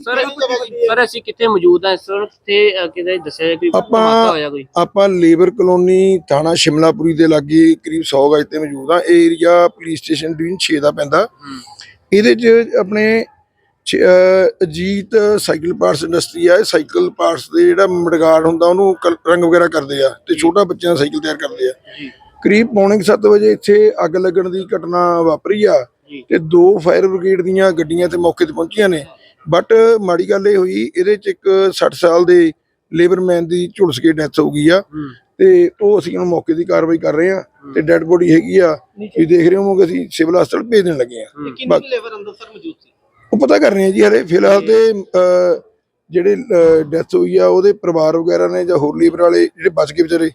Sir sir ਅਸੀਂ ਕਿੱਥੇ ਮੌਜੂਦ ਇਸ ਵਕਤ ਤੇ ਕਿਤੇ ਦੱਸਿਆ ਕੋਈ ਧਮਾਕਾ ਹੋਇਆ ਕੋਈ? ਆਪਾਂ ਲੇਬਰ ਕਲੋਨੀ ਥਾਣਾ ਸ਼ਿਮਲਾਪੁਰੀ ਦੇ ਲਾਗੇ ਕਰੀਬ 100 ਗਜ ਤੇ ਮੌਜੂਦ ਆ ਇਹ ਏਰੀਆ ਪੁਲਿਸ ਸਟੇਸ਼ਨ ਡਿਵੀਜ਼ਨ 6 ਦਾ ਪੈਂਦਾ। ਇਹਦੇ 'ਚ ਆਪਣੇ ਅਜੀਤ ਸਾਈਕਲ ਪਾਰਟਸ ਇੰਡਸਟਰੀ ਆ। ਸਾਈਕਲ ਪਾਰਟਸ ਦੇ ਜਿਹੜਾ ਮੜਗਾੜ ਹੁੰਦਾ ਉਹਨੂੰ ਰੰਗ ਵਗੈਰਾ ਕਰਦੇ ਆ ਤੇ ਛੋਟਾ ਬੱਚਿਆਂ ਦਾ ਸਾਈਕਲ ਤਿਆਰ ਕਰਦੇ ਆ। ਜੀ। ਕਰੀਬ ਪੌਣੇ 7 ਵਜੇ ਇੱਥੇ ਅੱਗ ਲੱਗਣ ਦੀ ਘਟਨਾ ਵਾਪਰੀ ਆ। ਤੇ ਦੋ ਫਾਇਰ ਬ੍ਰਿਗੇਡ ਦੀਆਂ ਗੱਡੀਆਂ ਤੇ ਮੌਕੇ ਤੇ ਪਹੁੰਚੀਆਂ ਨੇ। ਬਟ ਮਾੜੀ ਗੱਲ ਇਹ ਹੋਈ ਇਹਦੇ ਚ ਇੱਕ 60 ਸਾਲ ਦੇ ਲੇਬਰਮੈਨ ਦੀ ਝੁਲਸ ਕੇ ਡੈਥ ਹੋ ਗਈ ਆ। ਤੇ ਉਹ ਅਸੀਂ ਹੁਣ ਮੌਕੇ ਦੀ ਕਾਰਵਾਈ ਕਰ ਰਹੇ ਆ ਤੇ ਡੈੱਡ ਬੋਡੀ ਹੈਗੀ ਆ। ਤੁਸੀਂ ਦੇਖ ਰਹੇ ਹੋਵੋਗੇ ਅਸੀਂ ਸਿਵਲ ਹਸਪਤਾਲ ਭੇਜ ਦੇਣ ਲੱਗੇ ਆ। ਹੂੰ। ਬਾ- ਲੇਬਰ ਅੰਦਰ ਸਰ ਮੌਜੂਦ ਸੀ? ਉਹ ਪਤਾ ਕਰ ਰਹੇ ਆ ਜੀ ਹਰੇ ਫਿਲਹਾਲ ਤੇ ਜਿਹੜੇ ਡੈਥ ਹੋਈ ਆ ਉਹਦੇ ਪਰਿਵਾਰ ਵਗੈਰਾ ਨੇ ਜਾਂ ਹੋਰ ਲੇਬਰ ਵਾਲੇ ਜਿਹੜੇ ਬਚ ਗਏ ਵਿਚਾਰੇ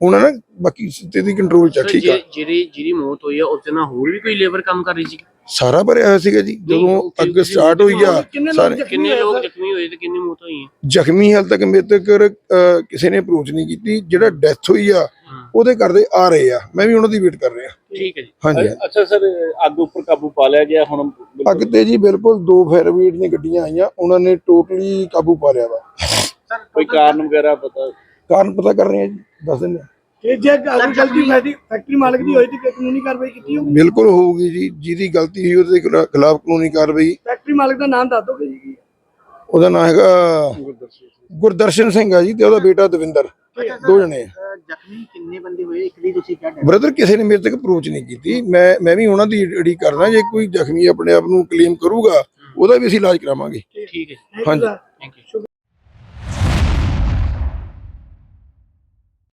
ਹੂੰ। ਉਹਨਾਂ ਨੇ ਬਾਕੀ ਸਥਿਤੀ ਕੰਟਰੋਲ ਚ ਆ, ਠੀਕ ਆ। ਜਿਹੜੀ ਜਿਹੜੀ ਮੌਤ ਹੋਈ ਆ ਉਸ ਦੇ ਨਾਲ ਹੋਰ ਵੀ ਕੋਈ ਲੇਬਰ ਕੰਮ ਕਰ ਰਹੀ ਸੀ? ਸਾਰਾ ਭਰਿਆ ਹੋਇਆ ਸੀਗਾ ਜੀ ਜਦੋਂ ਅੱਗ ਸਟਾਰਟ ਹੋਈ ਆ ਸਾਰੇ। ਕਿੰਨੇ ਲੋਕ ਜ਼ਖਮੀ ਹੋਏ ਤੇ ਕਿੰਨੀ ਮੌਤ ਹੋਈ ਹੈ ਜ਼ਖਮੀ ਹਾਲ ਤੱਕ ਮੇਰੇ ਤੱਕ ਅਹ, ਕਿਸੇ ਨੇ ਅਪਰੋਚ ਨਹੀਂ ਕੀਤੀ। ਜਿਹੜਾ ਡੈਥ ਹੋਈ ਆ ਉਹਦੇ ਕਰਦੇ ਆ ਰਹੇ ਆ। ਮੈਂ ਵੀ ਉਹਨਾਂ ਦੀ ਵੇਟ ਕਰ ਰਿਹਾ। ਠੀਕ ਹੈ ਜੀ। ਹਾਂਜੀ। ਅੱਛਾ ਸਰ ਅੱਗ ਉੱਪਰ ਕਾਬੂ ਪਾ ਲਿਆ ਗਿਆ ਹੁਣ ਅੱਗ ਤੇ ਜੀ ਬਿਲਕੁਲ ਦੋ ਫਾਇਰ ਬ੍ਰਿਗੇਡ ਦੀਆਂ ਗੱਡੀਆਂ ਆਈਆਂ ਉਹਨਾਂ ਨੇ ਟੋਟਲੀ ਕਾਬੂ ਪਾ ਲਿਆ ਵਾ। ਕੋਈ ਕਾਰਨ ਵਗੈਰਾ ਪਤਾ? ਕਾਰਨ ਪਤਾ ਕਰ ਰਹੇ ਆ ਜੀ। ਦੱਸ ਦਿੰਦੇ ਆ। ਇਹ ਜੇ ਗੱਲ ਗਲਤੀ ਫੈਕਟਰੀ ਫੈਕਟਰੀ ਮਾਲਕ ਦੀ ਹੋਈ ਤੇ ਕੋਈ ਕਾਨੂੰਨੀ ਕਾਰਵਾਈ ਕੀਤੀ ਹੋਊਗੀ? ਬਿਲਕੁਲ ਹੋਊਗੀ ਜੀ ਜਿਹਦੀ ਗਲਤੀ ਹੋਈ ਉਹਦੇ ਖਿਲਾ- ਖਿਲਾਫ ਕਾਨੂੰਨੀ ਕਾਰਵਾਈ। ਫੈਕਟਰੀ ਮਾਲਕ ਦਾ ਨਾਮ ਦੱਸ ਦੋਗੇ ਜੀ ਉਹਦਾ ਨਾਮ ਹੈਗਾ ਗੁਰਦਰਸ਼ਨ ਸਿੰਘ ਆ ਜੀ ਤੇ ਉਹਦਾ ਬੇਟਾ ਦਵਿੰਦਰ ਦੋ ਜਣੇ ਆ। ਜ਼ਖਮੀ ਕਿੰਨੇ ਬੰਦੇ ਹੋਏ? ਇੱਕ ਦੀ ਤੁਸੀਂ ਕਿਹਾ ਬ੍ਰਦਰ ਕਿਸੇ ਨੇ ਮੇਰੇ ਤੱਕ ਅਪਰੋਚ ਨਹੀਂ ਕੀਤੀ। ਮੈਂ ਮੈਂ ਵੀ ਉਹਨਾਂ ਦੀ ਅੜੀ ਕਰਦਾ ਜੇ ਕੋਈ ਜ਼ਖਮੀ ਆਪਣੇ ਆਪ ਨੂੰ ਕਲੇਮ ਕਰੂਗਾ ਉਹਦਾ ਵੀ ਅਸੀਂ ਇਲਾਜ ਕਰਾਵਾਂਗੇ। ਠੀਕ ਹੈ। ਹਾਂਜੀ।